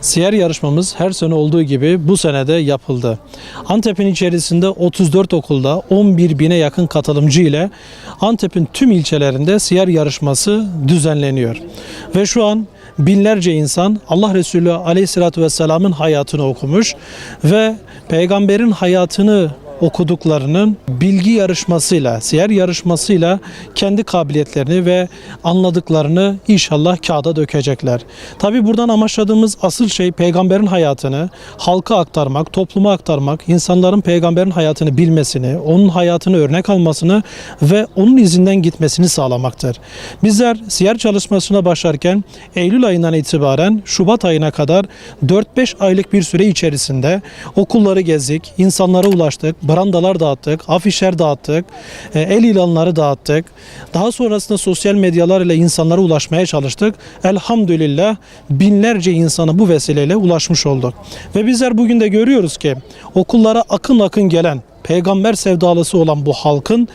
Siyer yarışmamız her sene olduğu gibi bu sene de yapıldı. Antep'in içerisinde 34 okulda 11 bine yakın katılımcı ile Antep'in tüm ilçelerinde siyer yarışması düzenleniyor. Ve şu an binlerce insan Allah Resulü Aleyhisselatü Vesselam'ın hayatını okumuş ve peygamberin hayatını okuduklarının bilgi yarışmasıyla, siyer yarışmasıyla kendi kabiliyetlerini ve anladıklarını inşallah kağıda dökecekler. Tabi buradan amaçladığımız asıl şey peygamberin hayatını halka aktarmak, topluma aktarmak, insanların peygamberin hayatını bilmesini, onun hayatını örnek almasını ve onun izinden gitmesini sağlamaktır. Bizler siyer çalışmasına başlarken Eylül ayından itibaren Şubat ayına kadar 4-5 aylık bir süre içerisinde okulları gezdik, insanlara ulaştık, brandalar dağıttık, afişler dağıttık, e, el ilanları dağıttık. Daha sonrasında sosyal medyalar ile insanlara ulaşmaya çalıştık. Elhamdülillah binlerce insana bu vesileyle ulaşmış olduk. Ve bizler bugün de görüyoruz ki okullara akın akın gelen peygamber sevdalısı olan bu halkın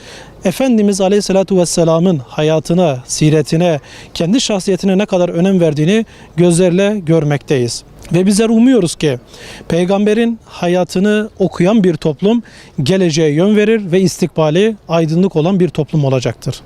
Efendimiz Aleyhisselatü Vesselam'ın hayatına, siretine, kendi şahsiyetine ne kadar önem verdiğini gözlerle görmekteyiz. Ve bizler umuyoruz ki peygamberin hayatını okuyan bir toplum geleceğe yön verir ve istikbali aydınlık olan bir toplum olacaktır.